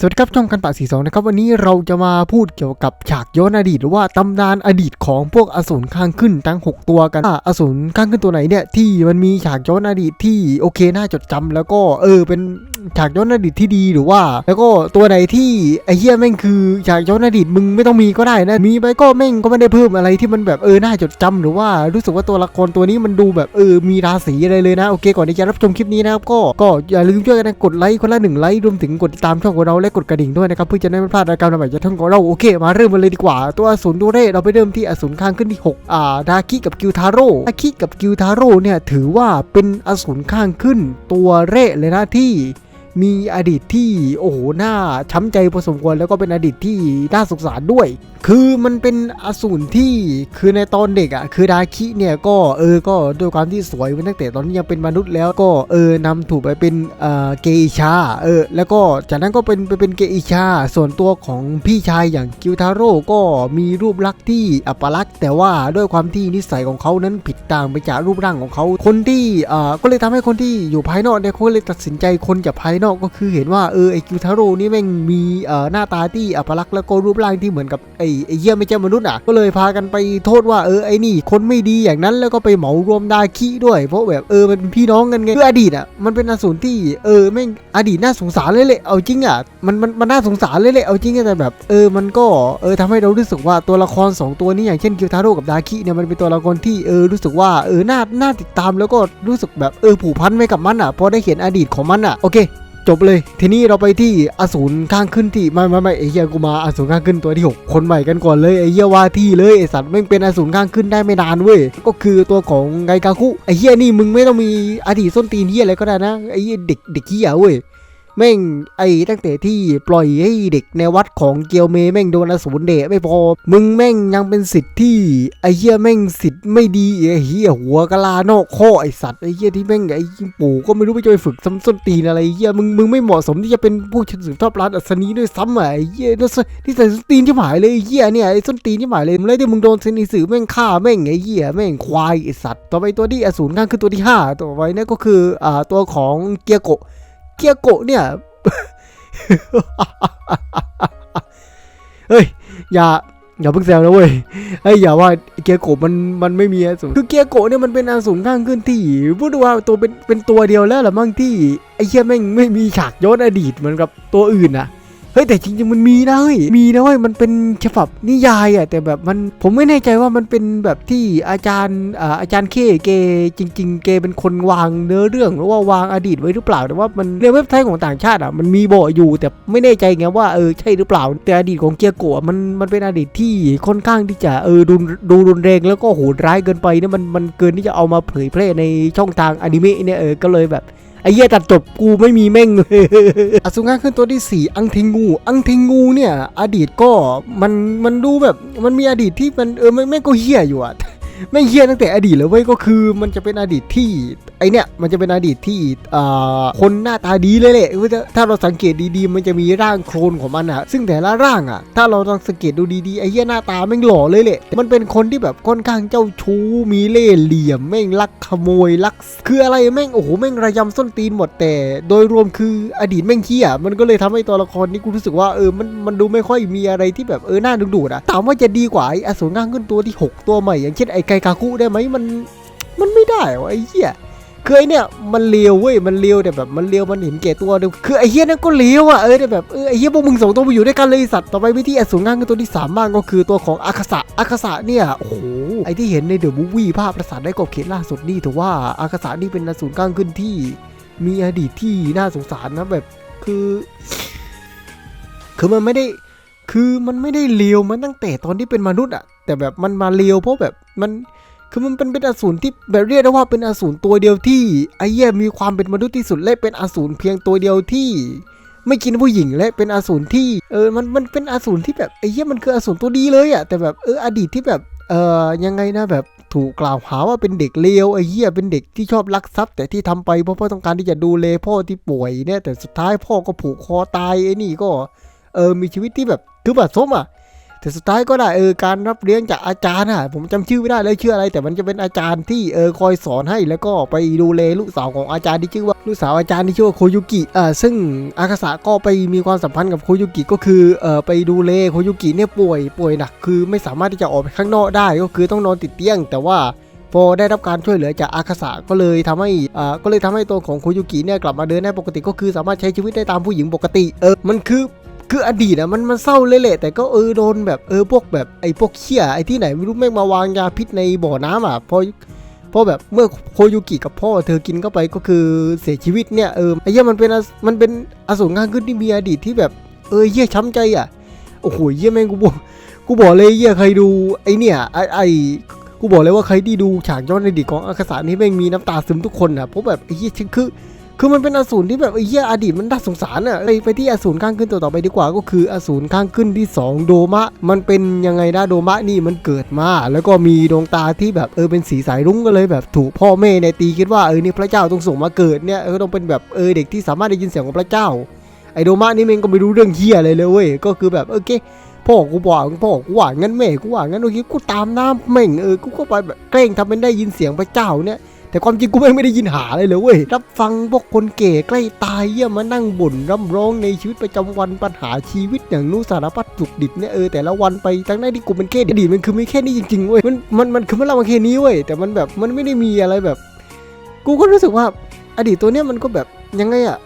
สวัสดีครับช่องกันปากสีสองนะครับ วันนี้เราจะมาพูดเกี่ยวกับฉากย้อนอดีต หรือว่าตำนานอดีตของพวกอสูรข้างขึ้นทั้ง 6 ตัวกันว่าอสูรข้างขึ้นตัวไหนเนี่ยที่มันมีฉากย้อนอดีตที่โอเคน่าจดจำแล้วก็เออเป็นฉากย้อนอดีตที่ดีหรือว่า แล้วก็ตัวไหนที่ไอ้เหี้ยแม่งคือฉากย้อนอดีตมึงไม่ต้องมีก็ได้นะมีไปก็แม่งก็ไม่ได้เพิ่มอะไรที่มันแบบเออน่าจดจำหรือว่ารู้สึกว่าตัวละครตัวนี้มันดูแบบเออมีราศีอะไรเลยนะโอเคก่อนที่จะรับชมคลิปนี้นะครับก็ก็อย่าลืมช่วยกันกดไลค์คนละหนึ่งไลค์รวมถึงกดติดตามช่องของเราและกดกระดิ่งด้วยนะครับเพื่อจะได้ไม่พลาดรายการใหม่จากช่องของเราโอเค มาเริ่มกันเลยดีกว่า ตัวอสูรตัวแรกเราไปเริ่มที่อสูรข้างขึ้นที่ 6 อ่าดาคิกับกิวทาโร่ดาคิกับกิวทาโร่เนี่ยถือว่าเป็นอสูรข้างขึ้น ตัวเร่เลยนะที่มีอดีตที่โอ้โหน่าช้ำใจพอสมควรแล้วก็เป็นอดีตที่น่าสงสารด้วย คือมันเป็นอสูรที่คือในตอนเด็กอะ่ะคือดาคิเนี่ยก็เออก็ด้วยความที่สวยมาตั้งแต่ตอนนี้ยังเป็นมนุษย์แล้วก็เออนำถูกไปเป็นเอ่อเกอิชาเออแล้วก็จากนั้นก็เป็นไปเป็นเกอิชา ส่วนตัวของพี่ชายอย่างกิวทาโร่ก็มีรูปลักษณ์ที่อัปลักษณ์ แต่ว่าด้วยความที่นิสัยของเขานั้นผิดต่างไปจากรูปร่างของเขาคนที่เอ่อก็เลยทำให้คนที่อยู่ภายนอกเนี่ยเขาเลยตัดสินใจคนจากภายนอกก็คือเห็นว่าเออไอกิวทาโร่นี่แม่งมีเอ่อหน้าตาที่อัปลักษณ์แล้วก็รูปร่างที่เหมือนกับไอไอ้เยี่ยไม่ใช่มนุษย์อะก็เลยพากันไปโทษว่าเออไอ้นี่คนไม่ดีอย่างนั้นแล้วก็ไปเหมารวมดาคิด้วย เพราะแบบเออมันเป็นพี่น้องกันไงคืออดีตอะมันเป็นอสูรที่เออแม่งอดีตน่าสงสารเลยแหละเอาจริงอะมันมันมันน่าสงสารเลยแหละเอาจริงแต่แบบเออมันก็เออทำให้เรารู้สึกว่าตัวละครสองตัวนี้อย่างเช่นกิวทาโร่กับดาคิเนี่ยมันเป็นตัวละครที่เออรู้สึกว่าเออน่าน่าติดตามแล้วก็รู้สึกแบบเออผูกพันไว้กับมันอะพอได้เห็นอดีตของมันอะโอเค จบเลย ทีนี้เราไปที่อสูรข้างขึ้นที่ไม่ไม่ไม่ไอเหี้ยกูมาอสูรข้างขึ้นตัวที่ 6 คนใหม่กันก่อนเลยไอเหี้ยว่าที่เลยไอสัตว์ไม่เป็นอสูรข้างขึ้นได้ไม่นานเว้ยก็คือตัวของไกกาคุไอเหี้ยนี่มึงไม่ต้องมีอดีตส้นตีนเฮียอะไรก็ได้นะไอเหี้ยเด็กเด็กเหี้ยเว้ย แม่งไอ้ตั้งแต่ที่ปล่อยให้เด็กในวัดของเกียวเมแม่งโดนอสูรเดะไม่พอ มึงแม่งยังเป็นสิทธิ์ที่ไอ้เหี้ยแม่งสิทธิ์ไม่ดีไอ้เหี้ยหัวกะลานอกข้อไอ้สัตว์ไอ้เหี้ยที่แม่งไอ้ปู่ก็ไม่รู้ไปจะไปฝึกซ้ำส้นตีนอะไรเหี้ยมึงมึงไม่เหมาะสมที่จะเป็นผู้สืบทอดร้านอัศนีด้วยซ้ำอะไอ้เหี้ยนั่สที่ใส่ส้นตีนที่หมายเลยไอ้เหี้ยเนี่ยไอ้ส้นตีนที่หมายเลยมึงเลยที่มึงโดนเซนิสือแม่งฆ่าแม่งไอ้เหี้ยแม่งควายไอ้สัตว์ ต่อไปตัวที่อสูรข้างคือตัวที่ห้าต่อไปนี่ก็คืออ่าตัวของเกียโกะ เกียโกะเนี่ย เฮ้ย อย่า อย่าเพิ่งแซวนะเว้ยเฮ้ยอย่าว่าเกียร์โกะมันมันไม่มีอสูรคือเกียร์โกะเนี่ยมันเป็นอสูรข้างขึ้นที่พูดได้ว่าตัวเป็นเป็นตัวเดียวแล้วหรอมั่งที่ไอ้เหี้ยแม่งไม่มีฉากย้อนอดีตเหมือนกับตัวอื่นอะ เฮ้ยแต่จริงๆมันมีนะเฮ้ยมีนะเว้ยมันเป็นฉบับนิยายอะแต่แบบมันผมไม่แน่ใจว่ามันเป็นแบบที่อาจารย์อาจารย์เคเกจริง ๆ เกเป็นคนวางเนื้อเรื่องหรือว่าวางอดีตไว้หรือเปล่าแต่ว่ามันในเว็บไซต์ของต่างชาติอะมันมีบอกอยู่แต่ไม่แน่ใจไงว่าเออใช่หรือเปล่า แต่อดีตของเกียร์โกะมันมันเป็นอดีตที่ค่อนข้างที่จะเออดูดูรุนแรงแล้วก็โหดร้ายเกินไปเนี่ยมันมันเกินที่จะเอามาเผยแพร่ในช่องทางอนิเมะเนี่ยเออก็เลยแบบ อ้เหี้ยตัดจบกูไม่มีแม่งเลยอสุงะขึ้นตัวที่ 4 อังเทงู อังเทงูเนี่ย อดีตก็มันมันดูแบบมันมีอดีตที่มันเออไม่ไม่ก็เหี้ยอยู่อะ ไม่เหี้ยตั้งแต่อดีตเลยเว้ยก็คือมันจะเป็นอดีตที่ไอเนี่ยมันจะเป็นอดีตที่อ่าคนหน้าตาดีเลยแหละเว้ยถ้าถ้าเราสังเกตดีๆ มันจะมีร่างโคลนของมันอะซึ่งแต่ละร่างอะถ้าเราลองสังเกตดูดีๆไอเหี้ยหน้าตาแม่งหล่อเลยแหละมันเป็นคนที่แบบค่อนข้างเจ้าชู้มีเล่ห์เหลี่ยมแม่งลักขโมยลัก คืออะไรแม่งโอ้โหแม่งระยำส้นตีนหมดแต่ โดยรวมคืออดีตแม่งเหี้ยมันก็เลยทำให้ตัวละครนี้กูรู้สึกว่าเออมันมันดูไม่ค่อยมีอะไรที่แบบเออหน่าดึงดูดอะถามว่าจะดีกว่าไออสูรง่างขึ้นตัวที่ 6 ตัวใหม่อย่างเช่นไอไกกาคุได้ไหมมันมันไม่ได้วะไอ้เหี้ยคือไอเนี่ยมันเลวเว้ยมันเลวแต่แบบมันเลวมันเห็นแก่ตัวเดียวคือไอ้เหี้ยนั่นก็เลวอะเออแต่แบบเออไอ้เหี้ยพวกมึงสองตัวมาอยู่ด้วยกันเลยสัตว์ต่อไปวิธีอสูรง่างขึ้นตัวที่สามบ้างก็คือตัวของอาคาสะอาคาสะเนี่ยโอ้โหไอที่เห็นในเดอะมูฟวี่ภาพประสาทได้กบเขตล่าสุดนี่ถือว่าอาคาสะนี่เป็นอสูรก้างขึ้นที่ มีอดีตที่น่าสงสารนะแบบคือ คือมันไม่ได้ คือมันไม่ได้เลวมันตั้งแต่ตอนที่เป็นมนุษย์อะ แต่แบบมันมาเลวเพราะแบบมันคือมันเป็นเป็นอสูรที่แบบเรียกได้ว่าเป็นอสูรตัวเดียวที่ไอ้เหี้ยมีความเป็นมนุษย์ที่สุดและเป็นอสูรเพียงตัวเดียวที่ไม่กินผู้หญิงและเป็นอสูรที่เออมันมันเป็นอสูรที่แบบไอ้เหี้ยมันคืออสูรตัวดีเลยอะแต่แบบเอออดีตที่แบบเออยังไงนะแบบถูกกล่าวหาว่าเป็นเด็กเลวไอ้เหี้ยเป็นเด็กที่ชอบลักทรัพย์ แต่ที่ทำไปเพราะพ่อต้องการที่จะดูแลพ่อที่ป่วยเนี่ยแต่สุดท้ายพ่อก็ผูกคอตายไอ้นี่ก็เออมีชีวิตที่แบบคือแบบสมอะ แต่สุดท้ายก็ได้เออการรับเลี้ยงจากอาจารย์อะผมจำชื่อไม่ได้เลยชื่ออะไร แต่มันจะเป็นอาจารย์ที่เออคอยสอนให้แล้วก็ไปดูแลลูกสาวของอาจารย์ที่ชื่อว่าลูกสาวอาจารย์ที่ชื่อว่าโคยุกิอ่าซึ่งอากาสะก็ไปมีความสัมพันธ์กับโคยุกิก็คือเออไปดูแลโคยุกิเนี่ยป่วยป่วยหนักคือไม่สามารถที่จะออกไปข้างนอกได้ก็คือต้องนอนติดเตียง แต่ว่าพอได้รับการช่วยเหลือจากอาคาสะก็เลยทำให้อ่าก็เลยทำให้ตัวของโคยุกิเนี่ยกลับมาเดินได้ปกติก็คือสามารถใช้ชีวิตได้ตามผู้หญิงปกติเออมันคือ คืออดีตอะมันมันเศร้าเละแต่ก็เออโดนแบบเออพวกแบบไอ้พวกเขี้ยไอ้ที่ไหนไม่รู้แม่งมาวางยาพิษในบ่อน้ำอะพอพอแบบเมื่อโคยุกิกับพ่อเธอกินเข้าไปก็คือเสียชีวิตเนี่ยเออไอ้เหี้ยมันเป็นมันเป็นอสูรข้างขึ้นที่มีอดีตที่แบบเออเหี้ยช้ำใจอะโอ้โหเหี้ยแม่งกูบอกกูบอกเลยเหี้ยใครดูไอ้เนี่ยไอ้ไอ้กูบอกเลยว่าใครที่ดูฉากย้อนอดีตของอาคาสานี่แม่งมีน้ำตาซึมทุกคนอะเพราะแบบไอ้เหี้ยคือ คือมันเป็นอสูรที่แบบไอ้เหี้ยอดีตมันน่าสงสารอะไปไปที่อสูรข้างขึ้นตัวต่อไปดีกว่าก็คืออสูรข้างขึ้นที่สองโดมะ มันเป็นยังไงนะโดมะนี่มันเกิดมา แล้วก็มีดวงตาที่แบบเออเป็นสีสายรุ้งก็เลยแบบถูกพ่อแม่เนี่ยตีคิดว่าเออนี่พระเจ้าต้องส่งมาเกิดเนี่ยเออต้องเป็นแบบเออเด็กที่สามารถได้ยินเสียงของพระเจ้าไอโดมะนี่ม่งก็ไม่รู้เรื่องเหี้ยอะไรเลยเว้ยก็คือแบบโอเคพ่อกูบอกพ่อกูว่างั้นแม่กูว่างั้นโอเคกูตามน้ำแม่งเออกูก็ไปแบบแกล้งทำเป็นได้ยินเสียงพระเจ้าเนี่ย แต่ความจริงกูแม่งไม่ได้ยินหาเลยเลยเว้ยรับฟังพวกคนเก๋ใกล้ตายเยี่ยมานั่งบ่นร่ำร้องในชีวิตประจำวันปัญหาชีวิตอย่างนู้นสารพัดสุกดิบเนี่ยเออแต่ละวันไปทั้งนั้นที่กูเป็นแค่อดีตมันคือไม่แค่นี้จริงๆเว้ยมันมันมันคือมันเล่ามาแค่นี้เว้ยแต่มันแบบมันไม่ได้มีอะไรแบบ กูก็รู้สึกว่า อดีตตัวเนี้ยมันก็แบบยังไงอะ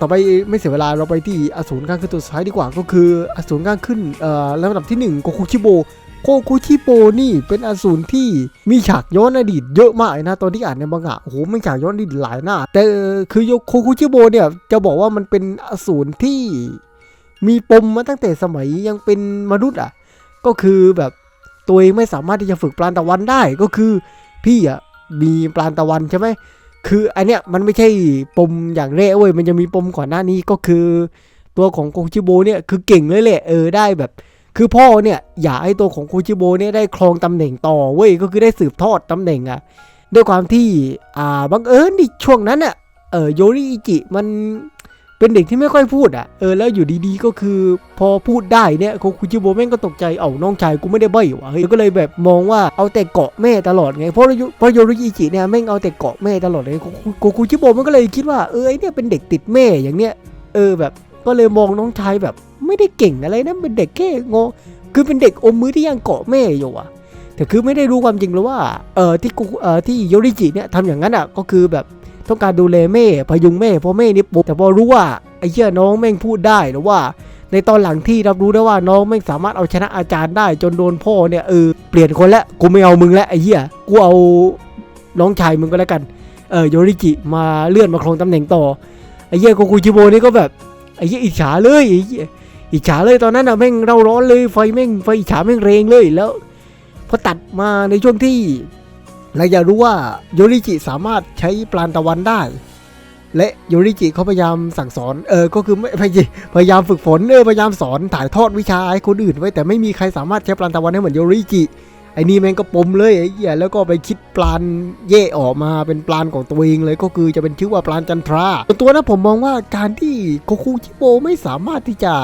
ต่อไปไม่เสียเวลาเราไปที่อสูรข้างขึ้นตัวสุดท้ายดีกว่าก็คืออสูรข้างขึ้นเอ่อลำดับที่หนึ่งโกคุชิโบ โกคุชิโบนี่เป็นอสูรที่มีฉากย้อนอดีตเยอะมากนะตอนที่อ่านในมังงะโอ้โหมันฉากย้อนอดีตหลายหน้า แต่คือโยโคคุชิโบเนี่ยจะบอกว่ามันเป็นอสูรที่มีปมมาตั้งแต่สมัยยังเป็นมนุษย์อะ ก็คือแบบตัวเองไม่สามารถที่จะฝึกปราณตะวันได้ก็คือพี่อะมีปราณตะวันใช่ไหมคืออันเนี้ยมันไม่ใช่ปมอย่างแรกเว้ยมันจะมีปมก่อนหน้านี้ก็คือ ตัวของโคชิโบเนี่ยคือเก่งเลยแหละเออได้แบบ คือพ่อเนี่ยอยากให้ตัวของโคชิโบเนี่ยได้ครองตำแหน่งต่อเว้ยก็คือได้สืบทอดตำแหน่งอะด้วยความที่อ่าบังเอิญที่ช่วงนั้นอะเออโยริอิจิมันเป็นเด็กที่ไม่ค่อยพูดอะเออแล้วอยู่ดีๆก็คือพอพูดได้เนี่ยโคคุจิโบแม่งก็ตกใจเอ้าน้องชายกูไม่ได้ใบ้หวะเฮ้ยก็เลยแบบมองว่าเอาแต่เกาะแม่ตลอดไงเพราะเพราะโยริอิจิเนี่ยแม่งเอาแต่เกาะแม่ตลอดเลยโคคุโคคุจิโบมันก็เลยคิดว่าเออไอเนี่ยเป็นเด็กติดแม่อย่างเนี้ยเออแบบก็เลยมองน้องชายแบบ ไม่ได้เก่งอะไรนะเป็นเด็กแค่งอคือเป็นเด็กอมมือที่ยังเกาะแม่อยู่อะแต่คือไม่ได้รู้ความจริงเลยว่าเออที่กูเออที่โยริจิเนี่ยทำอย่างนั้นอะก็คือแบบต้องการดูแลแม่พยุงแม่เพราะแม่นี่ปุ๊บแต่พอรู้ว่าไอ้เหี้ยน้องแม่งพูดได้หรือว่า ในตอนหลังที่รับรู้ได้ว่าน้องไม่สามารถเอาชนะอาจารย์ได้ จนโดนพ่อเนี่ยเออเปลี่ยนคนละกูไม่เอามึงล้วไอ้เหี้ยกูเอาน้องชายมึงก็แล้วกันเออโยริจิมาเลื่อนมาครองตำแหน่งต่อไอ้เหี้ยโกคุจิโบนี่ก็แบบไอ้เหี้ยอิจฉาเลยไอ้เหี้ย อิจฉาเลยตอนนั้นอะแม่งเราร้อนเลยไฟแม่งไฟอิจฉาแม่งแรงเลยแล้วพอตัดมาในช่วงที่เราอยากรู้ว่าโยริจิสามารถใช้ปราณตะวันได้ และโยริจิเขาพยายามสั่งสอนเออก็คือไม่พยายามฝึกฝนเออพยายามสอนถ่ายทอดวิชาให้คนอื่นไว้แต่ไม่มีใครสามารถใช้ปราณตะวันให้เหมือนโยริจิไอ้นี่แม่งก็ปมเลยไอ้เหี้ยแล้วก็ไปคิดปลานเย่ออกมาเป็นปลานของตัวเองเลยก็คือจะเป็นชื่อว่าปลานจันทราส่วนตัวนะผมมองว่าการที่โคคุชิโบไม่สามารถที่จะ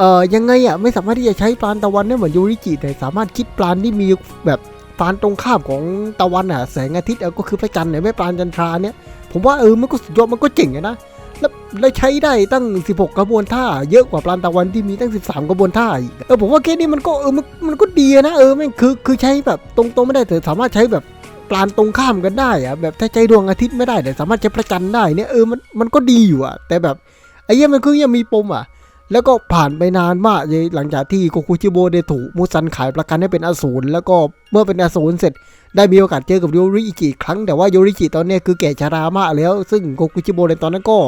เอ่อยังไงอะไม่สามารถที่จะใช้ปลานตะวันได้เหมือนโยริจิแต่สามารถคิดปลานที่มีแบบปลานตรงข้ามของตะวันอะแสงอาทิตย์ก็คือพระจันทร์เนี่ยไม่ปลานจันทราเนี่ยผมว่าเออมันก็สุดยอดมันก็เจ๋งนะแล้วแล้วใช้ได้ตั้ง 16 กระบวนท่า เยอะกว่าปลานตะวันที่มีตั้ง 13 กระบวนท่าอีกเออผมว่าแค่นี้มันก็เออมันมันก็ดีนะเออม่งคือคือใช้แบบตรงๆไม่ได้แต่สามารถใช้แบบปลานตรงข้ามกันได้อะแบบถ้าใช้ดวงอาทิตย์ไม่ได้แต่สามารถใช้พระจันทร์ได้เนี่ยเออมันมันก็ดีอยู่อะแต่แบบไอ้เหี้ยมันคือยังมีปมอะ แล้วก็ผ่านไปนานมากเลยหลังจากที่โกคุชิโบได้ถูกมูซันขายประกันให้เป็นอสูรแล้วก็เมื่อเป็นอสูรเสร็จได้มีโอกาสเจอกับโยริอิจิอีกครั้งแต่ว่าโยริจิตอนนี้คือแก่ชรามากแล้ว ซึ่งโกคุชิโบในตอนนั้นก็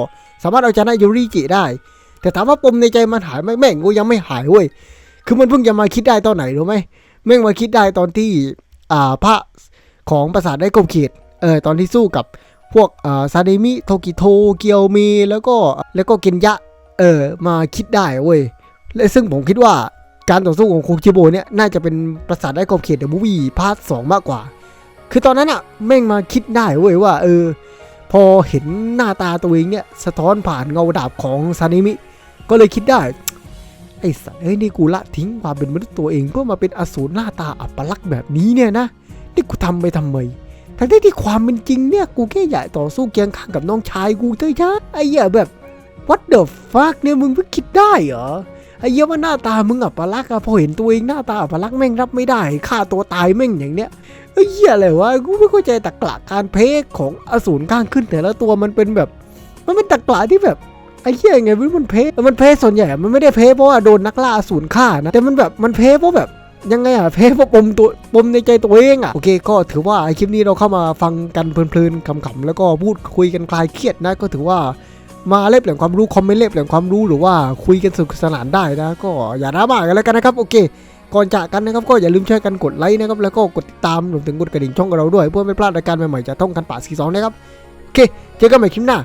สามารถเอาชนะโยริจิได้ แต่ถามว่าปมในใจมันหายไหมแม่งก็ยังไม่หายเว้ยคือมันเพิ่งจะมาคิดได้ตอนไหนรู้ไหมแม่งมาคิดได้ตอนที่อ่าพระของปราสาทได้กบเขีดเออตอนที่สู้กับพวกอ่าซาเดมิโทกิโทเกียวมีแล้วก็แล้วก็เกนยะ เออมาคิดได้เว้ยและซึ่งผมคิดว่าการต่อสู้ของโคชิโบเนี่ยน่าจะเป็นปราสาทได้กบเขียดเดอะมูวี่พาร์ทสองมากกว่า คือตอนนั้นอะแม่งมาคิดได้เว้ยว่า เออ พอเห็นหน้าตาตัวเองเนี่ยสะท้อนผ่านเงาดาบของซานิมิ ก็เลยคิดได้ ไอ้สัตว์เอ้ยนี่กูละทิ้งความเป็นมนุษย์ตัวเองเพื่อมาเป็นอสูรหน้าตาอัปลักษณ์แบบนี้เนี่ยนะนี่กูทำไปทำไมทั้งที่ที่ความเป็นจริงเนี่ยกูแค่อยากต่อสู้เคียงข้างกับน้องชายกูเท่านั้นไอ้เหี้ยแบบ what the fuck เนี่ยมึงเพิ่งคิดได้เหรอไอ้เหี้ยว่าหน้าตามึงอัปลักอะพอเห็นตัวเองหน้าตาอัปลักแม่งรับไม่ได้ฆ่าตัวตายแม่งอย่างเนี้ยไอ้เหี้ยอะไรวะกูไม่เข้าใจตรกกะการเพกของอสูรข้างขึ้นแต่ละตัวมันเป็นแบบ มันเป็นตรกกะที่แบบไอ้เหี้ยยังไงไม่รู้มันเพมันเพส่วนใหญ่ มันไม่ได้เพเพราะว่าโดนนักล่าอสูรฆ่านะแต่มันแบบมันเพเพราะแบบยังไงอะเพเพราะปมตัวปมในใจตัวเองอะโอเค ก็ถือว่าไอคลิปนี้เราเข้ามาฟังกันเพลินๆขำๆแล้วก็พูดคุยกันคลายเครียดนะก็ถือว่า มาเล่บแหล่งความรู้คอมเมนต์เล่บแหล่งความรู้หรือว่าคุยกันสนุกสนานได้นะ ก็อย่าดราม่ากันแล้วกันนะครับโอเค ก่อนจากกันนะครับก็อย่าลืมช่วยกันกดไลค์นะครับแล้วก็กดติดตามรวมถึงกดกระดิ่งช่องของเราด้วย เพื่อไม่พลาดรายการใหม่ๆจากท่องกันป่าสีสองนะครับโอเคเจอกันใหม่คลิปหน้า